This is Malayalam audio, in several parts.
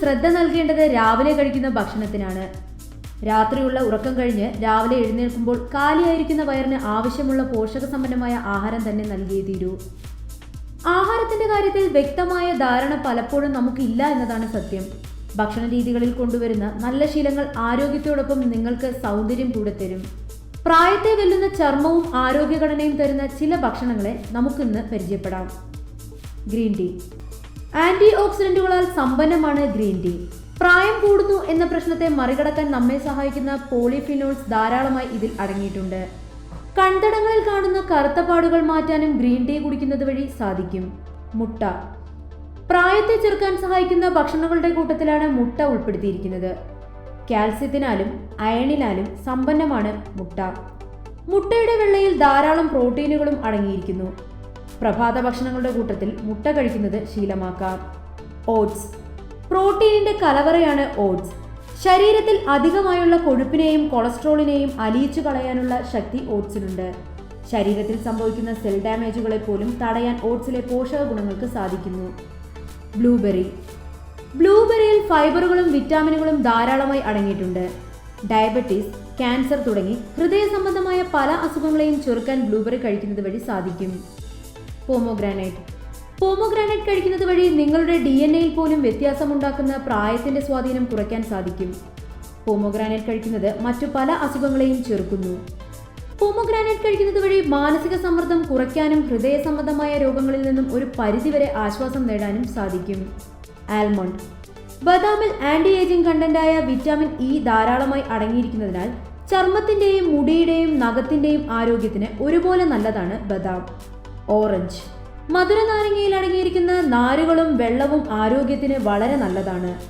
ശ്രദ്ധ നൽകേണ്ടത് രാവിലെ കഴിക്കുന്ന ഭക്ഷണത്തിനാണ്. രാത്രിയുള്ള ഉറക്കം കഴിഞ്ഞ് രാവിലെ എഴുന്നേൽക്കുമ്പോൾ കാലിയായിരിക്കുന്ന വയറിന് ആവശ്യമുള്ള പോഷകസമ്പന്നമായ ആഹാരം തന്നെ നൽകിയേ തീരൂ. ആഹാരത്തിന്റെ കാര്യത്തിൽ വ്യക്തമായ ധാരണ പലപ്പോഴും നമുക്കില്ല എന്നതാണ് സത്യം. ഭക്ഷണ രീതികളിൽ കൊണ്ടുവരുന്ന നല്ല ശീലങ്ങൾ ആരോഗ്യത്തോടൊപ്പം നിങ്ങൾക്ക് സൗന്ദര്യം കൂടെ തരും. പ്രായത്തെ വെല്ലുന്ന ചർമ്മവും ആരോഗ്യഘടനയും തരുന്ന ചില ഭക്ഷണങ്ങളെ നമുക്കിന്ന് പരിചയപ്പെടാം. Green tea. ആന്റി ഓക്സിഡന്റുകളാൽ സമ്പന്നമാണ് ഗ്രീൻ ടീ. പ്രായം കൂടുന്നു എന്ന പ്രശ്നത്തെ മറികടക്കാൻ നമ്മെ സഹായിക്കുന്ന പോളിഫിനോൾസ് ധാരാളമായി ഇതിൽ അടങ്ങിയിട്ടുണ്ട്. കൺതടങ്ങളിൽ കാണുന്ന കറുത്ത പാടുകൾ മാറ്റാനും ഗ്രീൻ ടീ കുടിക്കുന്നത് വഴി സാധിക്കും. മുട്ട. പ്രായത്തെ ചെറുക്കാൻ സഹായിക്കുന്ന ഭക്ഷണങ്ങളുടെ കൂട്ടത്തിലാണ് മുട്ട ഉൾപ്പെടുത്തിയിരിക്കുന്നത്. കാൽസ്യത്തിനാലും അയണിനാലും സമ്പന്നമാണ് മുട്ട. മുട്ടയുടെ വെള്ളയിൽ ധാരാളം പ്രോട്ടീനുകളും അടങ്ങിയിരിക്കുന്നു. പ്രഭാത ഭക്ഷണങ്ങളുടെ കൂട്ടത്തിൽ മുട്ട കഴിക്കുന്നത് ശീലമാക്കാം. ഓട്സ്. പ്രോട്ടീനിന്റെ കലവറയാണ് ഓട്സ്. ശരീരത്തിൽ അധികമായുള്ള കൊഴുപ്പിനെയും കൊളസ്ട്രോളിനെയും അലിയിച്ചു കളയാനുള്ള ശക്തി ഓട്സിനുണ്ട്. ശരീരത്തിൽ സംഭവിക്കുന്ന സെൽ ഡാമേജുകളെ പോലും തടയാൻ ഓട്സിലെ പോഷക ഗുണങ്ങൾക്ക് സാധിക്കുന്നു. ബ്ലൂബെറി. ബ്ലൂബെറിയിൽ ഫൈബറുകളും വിറ്റാമിനുകളും ധാരാളമായി അടങ്ങിയിട്ടുണ്ട്. ഡയബറ്റീസ് ക്യാൻസർ തുടങ്ങി ഹൃദയ സംബന്ധമായ പല അസുഖങ്ങളെയും ചെറുക്കാൻ ബ്ലൂബെറി കഴിക്കുന്നത് വഴി സാധിക്കും. പോമോഗ്രാനൈറ്റ് പോമോഗ്രാനൈറ്റ് കഴിക്കുന്നത് വഴി നിങ്ങളുടെ ഡി എൻ എയിൽ പോലും വ്യത്യാസമുണ്ടാക്കുന്ന പ്രായത്തിന്റെ സ്വാധീനം കുറയ്ക്കാൻ സാധിക്കും. പോമോഗ്രാനൈറ്റ് കഴിക്കുന്നത് മറ്റു പല അസുഖങ്ങളെയും ചെറുക്കുന്നു. പോമോഗ്രാനൈറ്റ് കഴിക്കുന്നത് വഴി മാനസിക സമ്മർദ്ദം കുറയ്ക്കാനും ഹൃദയ സംബന്ധമായ രോഗങ്ങളിൽ നിന്നും ഒരു പരിധിവരെ ആശ്വാസം നേടാനും സാധിക്കും. ആൽമണ്ട് ബദാമിൽ ആന്റി ഏജിംഗ് കണ്ടന്റായ വിറ്റാമിൻ ഇ ധാരാളമായി അടങ്ങിയിരിക്കുന്നതിനാൽ ചർമ്മത്തിന്റെയും മുടിയുടെയും നഖത്തിന്റെയും ആരോഗ്യത്തിന് ഒരുപോലെ നല്ലതാണ് ബദാം. ഓറഞ്ച്. മധുര നാരങ്ങയിൽ അടങ്ങിയിരിക്കുന്ന നാരുകളും വെള്ളവും ആരോഗ്യത്തിന് വളരെ നല്ലതാണ്.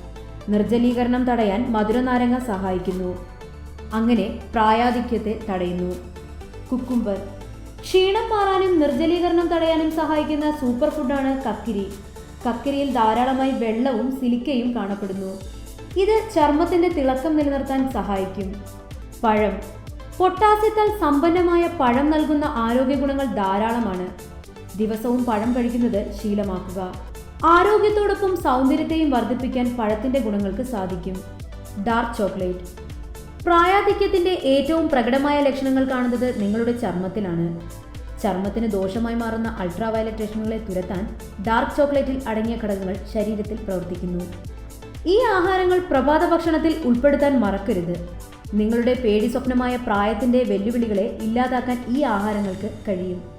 നിർജലീകരണം തടയാൻ മധുര നാരങ്ങ സഹായിക്കുന്നു. അങ്ങനെ പ്രായാധിക്യത്തെ തടയുന്നു. കുക്കുംബർ. ക്ഷീണം മാറാനും നിർജലീകരണം തടയാനും സഹായിക്കുന്ന സൂപ്പർ ഫുഡാണ് കക്കിരി. കക്കിരിയിൽ ധാരാളമായി വെള്ളവും സിലിക്കയും കാണപ്പെടുന്നു. ഇത് ചർമ്മത്തിന്റെ തിളക്കം നിലനിർത്താൻ സഹായിക്കും. പഴം. പൊട്ടാസ്യത്താൽ സമ്പന്നമായ പഴം നൽകുന്ന ആരോഗ്യ ഗുണങ്ങൾ ധാരാളമാണ്. ദിവസവും പഴം കഴിക്കുന്നത് ശീലമാക്കുക. ആരോഗ്യത്തോടൊപ്പം സൗന്ദര്യത്തെയും വർദ്ധിപ്പിക്കാൻ പഴത്തിന്റെ ഗുണങ്ങൾക്ക് സാധിക്കും. Dark chocolate. പ്രായാധിക്യത്തിന്റെ ഏറ്റവും പ്രകടമായ ലക്ഷണങ്ങൾ കാണുന്നത് നിങ്ങളുടെ ചർമ്മത്തിലാണ്. ചർമ്മത്തിന് ദോഷമായി മാറുന്ന അൾട്രാവയലറ്റ് രശ്മികളെ തുരത്താൻ ഡാർക്ക് ചോക്ലേറ്റിൽ അടങ്ങിയ ഘടകങ്ങൾ ശരീരത്തിൽ പ്രവർത്തിക്കുന്നു. ഈ ആഹാരങ്ങൾ പ്രഭാത ഭക്ഷണത്തിൽ ഉൾപ്പെടുത്താൻ മറക്കരുത്. നിങ്ങളുടെ പേടി സ്വപ്നമായ പ്രായത്തിന്റെ വെല്ലുവിളികളെ ഇല്ലാതാക്കാൻ ഈ ആഹാരങ്ങൾക്ക് കഴിയും.